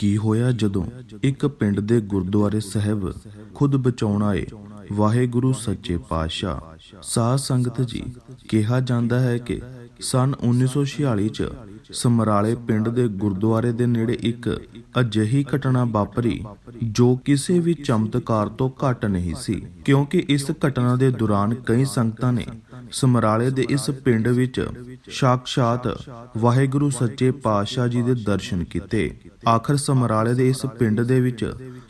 ਕੀ ਹੋਇਆ ਜਦੋਂ ਇੱਕ ਪਿੰਡ ਦੇ ਗੁਰਦੁਆਰੇ ਸਾਹਿਬ ਖੁਦ ਬਚਾਉਣ ਆਏ? ਵਾਹਿਗੁਰੂ ਸੱਚੇ ਪਾਤਸ਼ਾਹ, ਸਾਧ ਸੰਗਤ ਜੀ, ਕਿਹਾ ਜਾਂਦਾ ਹੈ ਕਿ ਸਨ 1946 ਚ ਸਮਰਾਲੇ ਪਿੰਡ ਦੇ ਗੁਰਦੁਆਰੇ ਦੇ ਨੇੜੇ ਇੱਕ ਅਜਿਹੀ ਘਟਨਾ ਵਾਪਰੀ ਜੋ ਕਿਸੇ ਵੀ ਚਮਤਕਾਰ ਤੋਂ ਘੱਟ ਨਹੀਂ ਸੀ, ਕਿਉਂਕਿ ਇਸ ਘਟਨਾ ਦੇ ਦੌਰਾਨ ਕਈ ਸੰਗਤਾਂ ਨੇ ਸਮਰਾਲੇ ਦੇ ਇਸ ਪਿੰਡ ਵਿੱਚ ਸਾਖਸ਼ਾਤ ਵਾਹਿਗੁਰੂ ਸੱਚੇ ਪਾਤਸ਼ਾਹ ਜੀ ਦੇ ਦਰਸ਼ਨ ਕੀਤੇ। ਆਖਰ ਸਮਰਾਲੇ ਦੇ ਇਸ ਪਿੰਡ ਦੇ ਵਿੱਚ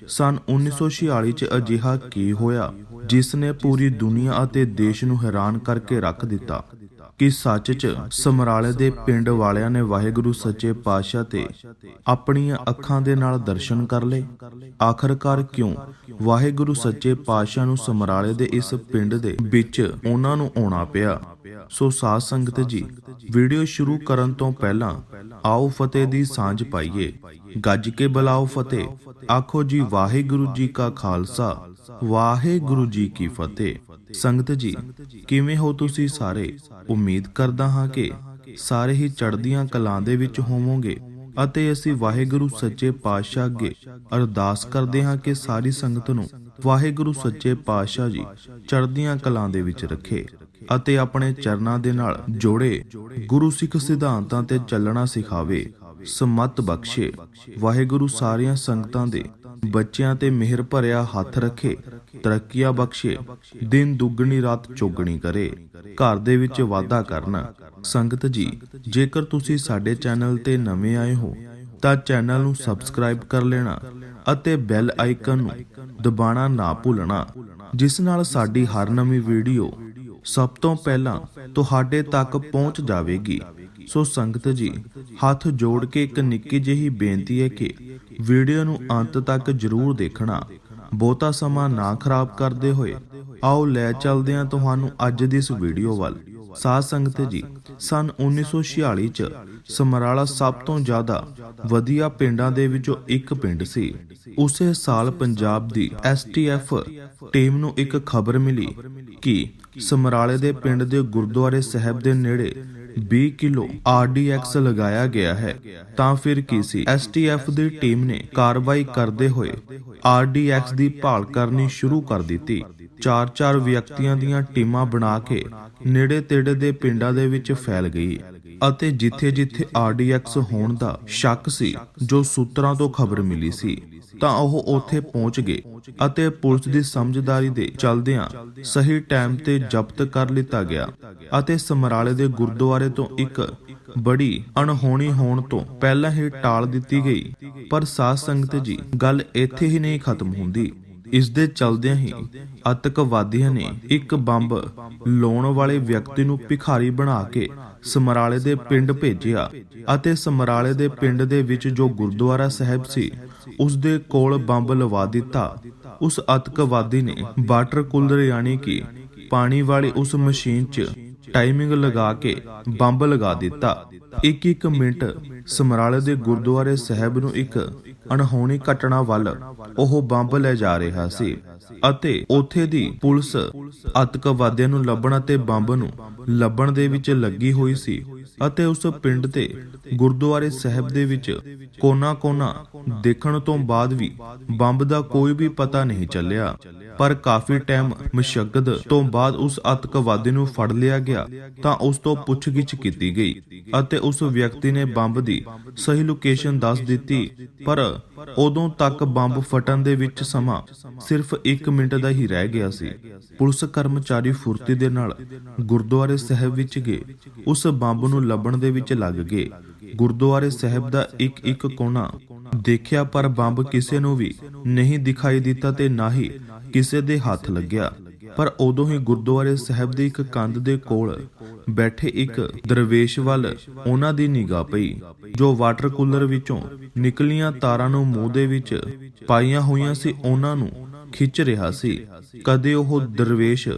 ਸਨ 1946 ਚ ਅਜਿਹਾ ਕੀ ਹੋਇਆ ਜਿਸ ਨੇ ਪੂਰੀ ਦੁਨੀਆ ਅਤੇ ਦੇਸ਼ ਨੂੰ ਹੈਰਾਨ ਕਰਕੇ ਰੱਖ ਦਿੱਤਾ। ਕਿ ਸੱਚ 'ਚ ਸਮਰਾਲੇ ਦੇ ਪਿੰਡ ਵਾਲਿਆਂ ਨੇ ਵਾਹਿਗੁਰੂ ਸੱਚੇ ਪਾਤਸ਼ਾਹ ਤੇ ਆਪਣੀਆਂ ਅੱਖਾਂ ਦੇ ਨਾਲ ਦਰਸ਼ਨ ਕਰ ਲਏ। ਆਖਰਕਾਰ ਕਿਉਂ? ਵਾਹਿਗੁਰੂ ਸੱਚੇ ਪਾਤਸ਼ਾਹ ਨੂੰ ਸਮਰਾਲੇ ਦੇ ਇਸ ਪਿੰਡ ਦੇ ਵਿੱਚ ਉਹਨਾਂ ਨੂੰ ਆਉਣਾ ਪਿਆ। ਸੋ ਸਾਧ ਸੰਗਤ ਜੀ, ਵੀਡੀਓ ਸ਼ੁਰੂ ਕਰਨ ਤੋਂ ਪਹਿਲਾਂ ਆਓ ਫਤਿਹ ਦੀ ਸਾਂਝ ਪਾਈਏ। ਗੱਜ ਕੇ ਬੁਲਾਓ ਫਤਿਹ। ਆਖੋ ਜੀ, ਵਾਹਿਗੁਰੂ ਜੀ ਕਾ ਖਾਲਸਾ। ਵਾਹਿਗੁਰੂ ਜੀ ਕੀ ਫਤਿਹ। ਸੰਗਤ ਜੀ, ਕਿਵੇਂ ਹੋ ਤੁਸੀਂ ਸਾਰੇ? ਉਮੀਦ ਕਰਦਾ ਹਾਂ ਕਿ ਸਾਰੇ ਹੀ ਚੜ੍ਹਦੀਆਂ ਕਲਾਂ ਦੇ ਵਿੱਚ ਹੋਵੋਗੇ ਅਤੇ ਅਸੀਂ ਵਾਹਿਗੁਰੂ ਸੱਚੇ ਪਾਤਸ਼ਾਹ ਅੱਗੇ ਅਰਦਾਸ ਕਰਦੇ ਹਾਂ ਕਿ ਸਾਰੀ ਸੰਗਤ ਨੂੰ ਵਾਹਿਗੁਰੂ ਸੱਚੇ ਪਾਤਸ਼ਾਹ ਜੀ ਚੜ੍ਹਦੀਆਂ ਕਲਾਂ ਦੇ ਵਿੱਚ ਰੱਖੇ। ਅਤੇ ਆਪਣੇ ਚਰਨਾਂ ਦੇ ਨਾਲ ਜੋੜੇ, ਗੁਰੂ ਸਿੱਖ ਸਿਧਾਂਤਾਂ ਤੇ ਚੱਲਣਾ ਸਿਖਾਵੇ, ਸਮਤ ਬਖਸ਼ੇ, ਵਾਹਿਗੁਰੂ ਸਾਰੀਆਂ ਸੰਗਤਾਂ ਦੇ ਬੱਚਿਆਂ ਤੇ ਮਿਹਰ ਭਰਿਆ ਹੱਥ ਰੱਖੇ, ਤਰੱਕੀਆਂ ਬਖਸ਼ੇ, ਦਿਨ ਦੁੱਗਣੀ, ਰਾਤ ਚੌਗਣੀ ਕਰੇ। ਘਰ ਦੇ ਵਿੱਚ ਵਾਧਾ ਕਰਨ। ਸੰਗਤ ਜੀ, ਜੇਕਰ ਤੁਸੀਂ ਸਾਡੇ ਚੈਨਲ ਤੇ ਨਵੇਂ ਆਏ ਹੋ, ਤਾਂ ਚੈਨਲ ਨੂੰ ਸਬਸਕ੍ਰਾਈਬ ਕਰ ਲੈਣਾ ਅਤੇ ਬੈਲ ਆਈਕਨ ਨੂੰ ਦਬਾਉਣਾ ਨਾ ਭੁੱਲਣਾ, ਜਿਸ ਨਾਲ ਸਾਡੀ ਹਰ ਨਵੀਂ ਵੀਡੀਓ ਸਭ ਤੋਂ ਪਹਿਲਾਂ ਤੁਹਾਡੇ ਤੱਕ ਪਹੁੰਚ ਜਾਵੇਗੀ। ਸੋ ਸੰਗਤ ਜੀ, ਹੱਥ ਜੋੜ ਕੇ ਇੱਕ ਨਿੱਕੀ ਜਿਹੀ ਬੇਨਤੀ ਹੈ ਕਿ ਵੀਡੀਓ ਨੂੰ ਅੰਤ ਤੱਕ ਜ਼ਰੂਰ ਦੇਖਣਾ। ਬਹੁਤਾ ਸਮਾਂ ਨਾ ਖਰਾਬ ਕਰਦੇ ਹੋਏ ਆਓ ਲੈ ਚੱਲਦੇ ਹਾਂ ਤੁਹਾਨੂੰ ਅੱਜ ਦੀ ਇਸ ਵੀਡੀਓ ਵੱਲ। ਸਾਧ ਸੰਗਤ ਜੀ, ਸਨ 1946 ਚ ਸਮਰਾਲਾ ਸਭ ਤੋਂ ਜ਼ਿਆਦਾ ਵਧੀਆ ਪਿੰਡਾਂ ਦੇ ਵਿੱਚੋਂ ਇੱਕ ਪਿੰਡ ਸੀ। ਉਸੇ ਸਾਲ ਪੰਜਾਬ ਦੀ ਐਸਟੀਐਫ ਟੀਮ ਨੂੰ ਇੱਕ ਖਬਰ ਮਿਲੀ ਕਿ ਸਮਰਾਲੇ ਦੇ ਪਿੰਡ ਦੇ ਗੁਰਦੁਆਰੇ ਸਾਹਿਬ ਦੇ ਨੇੜੇ 20 ਕਿਲੋ ਆਰਡੀਐਕਸ ਲਗਾਇਆ ਗਿਆ ਹੈ। ਤਾਂ ਫਿਰ ਕੀ ਸੀ? ਐਸਟੀਐਫ ਦੀ ਟੀਮ ਨੇ ਕਾਰਵਾਈ ਕਰਦੇ ਹੋਏ ਆਰਡੀਐਕਸ ਦੀ ਭਾਲ ਕਰਨੀ ਸ਼ੁਰੂ ਕਰ ਦਿੱਤੀ। ਚਾਰ ਚਾਰ ਵਿਅਕਤੀਆਂ ਦੀਆਂ ਟੀਮਾਂ ਬਣਾ ਕੇ ਨੇੜੇ ਤੇੜੇ ਦੇ ਪਿੰਡਾਂ ਦੇ ਵਿੱਚ ਫੈਲ ਗਈ। ਅਤੇ ਜਿੱਥੇ-ਜਿੱਥੇ ਆਰਡੀਐਕਸ ਹੋਣ ਦਾ ਸ਼ੱਕ ਸੀ, ਜੋ ਸੂਤਰਾਂ ਤੋਂ ਖਬਰ ਮਿਲੀ ਸੀ, ਤਾਂ ਉਹ ਉੱਥੇ ਪਹੁੰਚ ਗਏ ਅਤੇ ਪੁਲਿਸ ਦੀ ਸਮਝਦਾਰੀ ਦੇ ਚਲਦਿਆਂ ਸਹੀ ਟਾਈਮ ਤੇ ਜ਼ਬਤ ਕਰ ਲਿੱਤਾ ਗਿਆ ਅਤੇ ਸਮਰਾਲੇ ਦੇ ਗੁਰਦੁਆਰੇ ਤੋਂ ਇੱਕ ਬੜੀ ਅਣਹੋਣੀ ਹੋਣ ਤੋਂ ਪਹਿਲਾਂ ਹੀ ਟਾਲ ਦਿੱਤੀ ਗਈ। ਪਰ ਸਾਧ ਸੰਗਤ ਜੀ, ਗੱਲ ਇੱਥੇ ਹੀ ਨਹੀਂ ਖਤਮ ਹੁੰਦੀ। ਇਸ ਦੇ ਚਲਦਿਆਂ ਹੀ ਅਤਕਵਾਦੀਆਂ ਨੇ ਇੱਕ ਬੰਬ ਲਾਉਣ ਵਾਲੇ ਵਿਅਕਤੀ ਨੂੰ ਭਿਖਾਰੀ ਬਣਾ ਕੇ ਸਮਰਾਲੇ ਦੇ ਪਿੰਡ ਭੇਜਿਆ ਅਤੇ ਸਮਰਾਲੇ ਦੇ ਪਿੰਡ ਦੇ ਵਿੱਚ ਜੋ ਗੁਰਦੁਆਰਾ ਸਾਹਿਬ ਸੀ ਉਸ ਦੇ ਕੋਲ ਬੰਬ ਲਵਾ ਦਿੱਤਾ। ਉਸ ਅਤਕਵਾਦੀ ਨੇ ਵਾਟਰ ਕੂਲਰ ਯਾਨੀ ਕਿ ਪਾਣੀ ਵਾਲੀ ਉਸ ਮਸ਼ੀਨ 'ਚ ਟਾਈਮਿੰਗ ਲਗਾ ਕੇ ਬੰਬ ਲਗਾ ਦਿੱਤਾ। ਇੱਕ ਇੱਕ ਮਿੰਟ ਸਮਰਾਲੇ ਦੇ ਗੁਰਦੁਆਰੇ ਸਾਹਿਬ ਨੂੰ ਇੱਕ ਅਣਹੋਣੀ ਘਟਨਾ ਵੱਲ ਉਹ ਬੰਬ ਲੈ ਜਾ ਰਿਹਾ ਸੀ ਅਤੇ ਉੱਥੇ ਦੀ ਪੁਲਿਸ ਅਤਕਵਾਦੀਆਂ ਨੂੰ ਲੱਭਣ ਅਤੇ ਬੰਬ ਨੂੰ ਲੱਭਣ ਦੇ ਵਿੱਚ ਲੱਗੀ ਹੋਈ ਸੀ ਅਤੇ ਉਸ ਪਿੰਡ ਤੇ ਗੁਰਦੁਆਰੇ ਸਾਹਿਬ ਦੇ ਵਿੱਚ ਕੋਨਾ-ਕੋਨਾ ਦੇਖਣ ਤੋਂ ਬਾਅਦ ਵੀ ਬੰਬ ਦਾ ਕੋਈ ਵੀ ਪਤਾ ਨਹੀਂ ਚੱਲਿਆ। ਪਰ ਕਾਫੀ ਟਾਈਮ ਮਸ਼ੱਗਦ ਤੋਂ ਬਾਅਦ ਉਸ ਅਤਕਵਾਦੀ ਨੂੰ ਫੜ ਲਿਆ ਗਿਆ ਤਾਂ ਉਸ ਤੋਂ ਪੁੱਛਗਿੱਛ ਕੀਤੀ ਗਈ ਅਤੇ ਉਸ ਵਿਅਕਤੀ ਨੇ ਬੰਬ ਦੀ ਸਹੀ ਲੋਕੇਸ਼ਨ ਦੱਸ ਦਿੱਤੀ। ਪਰ ਉਦੋਂ ਤੱਕ ਬੰਬ ਫਟਣ ਦੇ ਵਿੱਚ ਸਮਾਂ ਸਿਰਫ 1 ਮਿੰਟ ਦਾ ਹੀ ਰਹਿ ਗਿਆ ਸੀ। ਪੁਲਿਸ ਕਰਮਚਾਰੀ ਫੁਰਤੀ ਦੇ ਨਾਲ ਗੁਰਦੁਆਰੇ ਸਾਹਿਬ ਵਿੱਚ ਗਏ। ਉਸ ਬੰਬ ਨੂੰ ਲੱਭਣ ਦੇ ਵਿੱਚ ਲੱਗ ਗਏ। ਗੁਰਦੁਆਰੇ ਸਾਹਿਬ ਦਾ ਇੱਕ ਇੱਕ ਕੋਨਾ ਦੇਖਿਆ ਪਰ ਬੰਬ ਕਿਸੇ ਨੂੰ ਵੀ ਨਹੀਂ ਦਿਖਾਈ ਦਿੱਤਾ ਤੇ ਨਾ ਹੀ ਕਿਸੇ ਦੇ ਹੱਥ ਲੱਗਿਆ। ਪਰ ਉਦੋਂ ਹੀ ਗੁਰਦੁਆਰੇ ਸਾਹਿਬ ਦੀ ਇੱਕ ਕੰਧ ਦੇ ਕੋਲ ਬੈਠੇ ਇੱਕ ਦਰਵੇਸ਼ ਵੱਲ ਉਹਨਾਂ ਦੀ ਨਿਗਾਹ ਪਈ, ਜੋ ਵਾਟਰ ਕੂਲਰ ਵਿੱਚੋਂ ਨਿਕਲੀਆਂ ਤਾਰਾਂ ਨੂੰ ਮੂੰਹ ਦੇ ਵਿੱਚ ਪਾਈਆਂ ਹੋਈਆਂ ਸੀ। ਉਹਨਾਂ ਨੂੰ ਖਿੱਚ ਰਿਹਾ ਸੀ। ਕਦੇ ਉਹ ਦਰਵੇਸ਼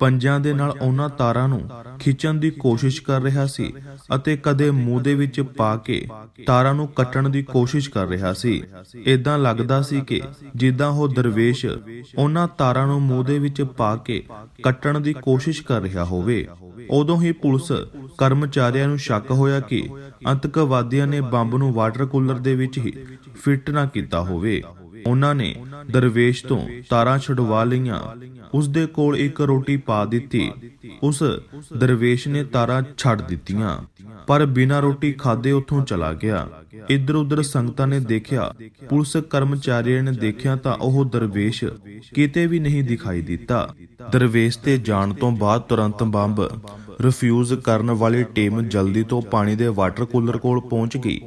ਪੰਜਾਂ ਦੇ ਨਾਲ ਉਹਨਾਂ ਤਾਰਾਂ ਨੂੰ ਖਿੱਚਣ ਦੀ ਕੋਸ਼ਿਸ਼ ਕਰ ਰਿਹਾ ਸੀ ਅਤੇ ਕਦੇ ਮੂੰਹ ਦੇ ਵਿੱਚ ਪਾ ਕੇ ਤਾਰਾਂ ਨੂੰ ਕੱਟਣ ਦੀ ਕੋਸ਼ਿਸ਼ ਕਰ ਰਿਹਾ ਸੀ। ਇਦਾਂ ਲੱਗਦਾ ਸੀ ਕਿ ਜਿੱਦਾਂ ਉਹ ਦਰਵੇਸ਼ ਉਹਨਾਂ ਤਾਰਾਂ ਨੂੰ ਮੂੰਹ ਦੇ ਵਿੱਚ ਪਾ ਕੇ ਕੱਟਣ ਦੀ ਕੋਸ਼ਿਸ਼ ਕਰ ਰਿਹਾ ਹੋਵੇ। ਉਦੋਂ ਹੀ ਪੁਲਿਸ ਕਰਮਚਾਰੀਆਂ ਨੂੰ ਸ਼ੱਕ ਹੋਇਆ ਕਿ ਅੰਤਕਵਾਦੀਆਂ ਨੇ ਬੰਬ ਨੂੰ ਵਾਟਰ ਕੂਲਰ ਦੇ ਵਿੱਚ ਹੀ ਫਿੱਟ ਨਾ ਕੀਤਾ ਹੋਵੇ। ਉਹਨਾਂ ਨੇ ਦਰਵੇਸ਼ ਤੋਂ ਤਾਰਾਂ ਛਡਵਾ ਲਈਆਂ। ਉਸ ਦੇ ਕੋਲ ਇੱਕ ਰੋਟੀ ਪਾ ਦਿੱਤੀ। ਉਸ ਦਰਵੇਸ਼ ਨੇ ਤਾਰਾਂ ਛੱਡ ਦਿੱਤੀਆਂ, ਪਰ ਬਿਨਾਂ ਰੋਟੀ ਖਾਦੇ ਉੱਥੋਂ ਚਲਾ ਗਿਆ। ਇੱਧਰ ਉੱਧਰ ਸੰਗਤਾਂ ਨੇ ਦੇਖਿਆ, ਪੁਲਿਸ ਕਰਮਚਾਰੀਆਂ ਨੇ ਦੇਖਿਆ ਤਾਂ ਉਹ ਦਰਵੇਸ਼ ਕਿਤੇ ਵੀ ਨਹੀਂ ਦਿਖਾਈ ਦਿੱਤਾ। ਦਰਵੇਸ਼ ਤੇ ਜਾਣ ਤੋਂ ਬਾਅਦ ਤੁਰੰਤ ਬੰਬ ਰਿਫਿਊਜ਼ ਕਰਨ ਵਾਲੀ ਟੀਮ ਜਲਦੀ ਤੋਂ ਪਾਣੀ ਦੇ ਵਾਟਰ ਕੂਲਰ ਕੋਲ ਪਹੁੰਚ ਗਈ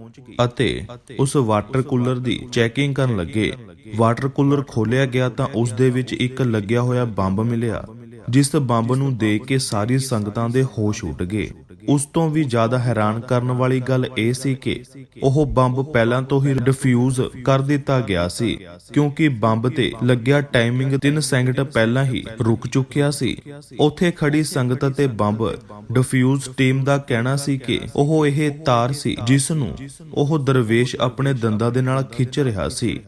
ਅਤੇ ਉਸ ਵਾਟਰ ਕੂਲਰ ਦੀ ਚੈਕਿੰਗ ਕਰਨ ਲੱਗੇ। ਵਾਟਰ ਕੂਲਰ ਖੋਲਿਆ ਗਿਆ ਤਾਂ ਉਸ ਦੇ ਵਿੱਚ ਇੱਕ ਲੱਗਿਆ ਹੋਇਆ ਬੰਬ ਮਿਲਿਆ, ਜਿਸ ਬੰਬ ਨੂੰ ਦੇਖ ਕੇ ਸਾਰੀ ਸੰਗਤਾਂ ਦੇ ਹੋਸ਼ ਉੱਡ ਗਏ। ਉਸ ਤੋਂ ਵੀ ਜ਼ਿਆਦਾ ਹੈਰਾਨ ਕਰਨ ਵਾਲੀ ਗੱਲ ਇਹ ਸੀ ਕਿ ਉਹ ਬੰਬ ਪਹਿਲਾਂ ਤੋਂ ਹੀ ਡਿਫਿਊਜ਼ ਕਰ ਦਿੱਤਾ ਗਿਆ ਸੀ, ਕਿਉਂਕਿ ਬੰਬ ਤੇ ਲੱਗਿਆ ਟਾਈਮਿੰਗ 3 ਸੈਕਿੰਡ ਪਹਿਲਾਂ ਹੀ ਰੁਕ ਚੁੱਕਿਆ ਸੀ। ਉੱਥੇ ਖੜੀ ਸੰਗਤ ਤੇ ਬੰਬ ਡਿਫਿਊਜ਼ ਟੀਮ ਦਾ ਕਹਿਣਾ ਸੀ ਕਿ ਉਹ ਇਹ ਤਾਰ ਸੀ ਜਿਸ ਨੂੰ ਉਹ ਦਰਵੇਸ਼ ਆਪਣੇ ਦੰਦਾਂ ਦੇ ਨਾਲ ਖਿੱਚ ਰਿਹਾ ਸੀ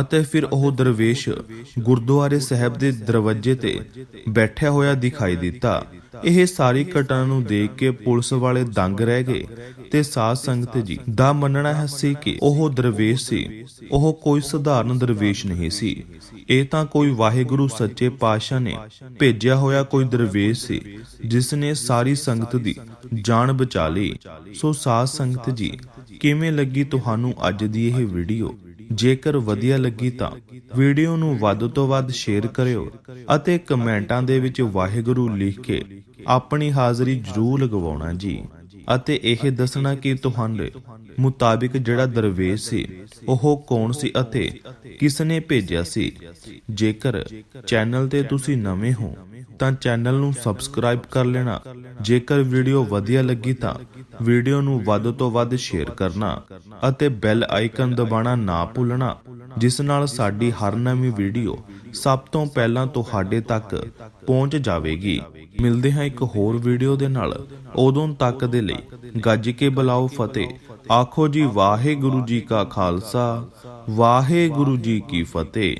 ਅਤੇ ਫਿਰ ਉਹ ਦਰਵੇਸ਼ ਗੁਰਦੁਆਰੇ ਸਾਹਿਬ ਦੇ ਦਰਵਾਜ਼ੇ ਤੇ ਬੈਠਿਆ ਹੋਇਆ ਦਿਖਾਈ ਦਿੱਤਾ। ਇਹ ਸਾਰੀ ਘਟਨਾ ਨੂੰ ਦੇਖ ਕੇ ਪੁਲਿਸ ਵਾਲੇ ਦੰਗ ਰਹਿ ਗਏ ਤੇ ਸਾਧ ਸੰਗਤ ਜੀ ਦਾ ਮੰਨਣਾ ਹੈ ਸੀ ਕਿ ਉਹ ਦਰਵੇਸ਼ ਸੀ। ਉਹ ਕੋਈ ਸਧਾਰਨ ਦਰਵੇਸ਼ ਨਹੀਂ ਸੀ। ਇਹ ਤਾਂ ਕੋਈ ਵਾਹਿਗੁਰੂ ਸੱਚੇ ਪਾਤਸ਼ਾਹ ਨੇ ਭੇਜਿਆ ਹੋਇਆ ਕੋਈ ਦਰਵੇਸ਼ ਸੀ, ਜਿਸ ਨੇ ਸਾਰੀ ਸੰਗਤ ਦੀ ਜਾਨ ਬਚਾ ਲਈ। ਸੋ ਸਾਧ ਸੰਗਤ ਜੀ, ਕਿਵੇਂ ਲੱਗੀ ਤੁਹਾਨੂੰ ਅੱਜ ਦੀ ਇਹ ਵੀਡੀਓ? ਜੇਕਰ ਵਧੀਆ ਲੱਗੀ ਤਾਂ ਵੀਡੀਓ ਨੂੰ ਵੱਧ ਤੋਂ ਵੱਧ ਸ਼ੇਅਰ ਕਰਿਓ ਅਤੇ ਕਮੈਂਟਾਂ ਦੇ ਵਿੱਚ ਵਾਹਿਗੁਰੂ ਲਿਖ ਕੇ ਆਪਣੀ ਹਾਜ਼ਰੀ ਜ਼ਰੂਰ ਲਗਵਾਉਣਾ ਜੀ ਅਤੇ ਇਹ ਦੱਸਣਾ ਕਿ ਤੁਹਾਡੇ ਮੁਤਾਬਿਕ ਜਿਹੜਾ ਦਰਵੇਸ਼ ਸੀ, ਉਹ ਕੌਣ ਸੀ ਅਤੇ ਕਿਸ ਨੇ ਭੇਜਿਆ ਸੀ? ਜੇਕਰ ਚੈਨਲ ਤੇ ਤੁਸੀਂ ਨਵੇਂ ਹੋ, ਤਾਂ ਚੈਨਲ ਨੂੰ ਸਬਸਕ੍ਰਾਈਬ ਕਰ ਲੈਣਾ। ਜੇਕਰ ਵੀਡੀਓ ਵਧੀਆ ਲੱਗੀ ਤਾਂ ਵੀਡੀਓ ਨੂੰ ਵੱਧ ਤੋਂ ਵੱਧ ਸ਼ੇਅਰ ਕਰਨਾ ਅਤੇ ਬੈਲ ਆਈਕਨ ਦਬਾਉਣਾ ਨਾ ਭੁੱਲਣਾ, ਜਿਸ ਨਾਲ ਸਾਡੀ ਹਰ ਨਵੀਂ ਵੀਡੀਓ ਸਭ ਤੋਂ ਪਹਿਲਾਂ ਤੁਹਾਡੇ ਤੱਕ ਪਹੁੰਚ ਜਾਵੇਗੀ। ਮਿਲਦੇ ਹਾਂ ਇੱਕ ਹੋਰ ਵੀਡੀਓ ਦੇ ਨਾਲ। ਉਦੋਂ ਤੱਕ ਦੇ ਲਈ ਗੱਜ ਕੇ ਬੁਲਾਓ ਫਤਿਹ। ਆਖੋ ਜੀ, ਵਾਹਿਗੁਰੂ ਜੀ ਕਾ ਖਾਲਸਾ, ਵਾਹਿਗੁਰੂ ਜੀ ਕੀ ਫਤਿਹ।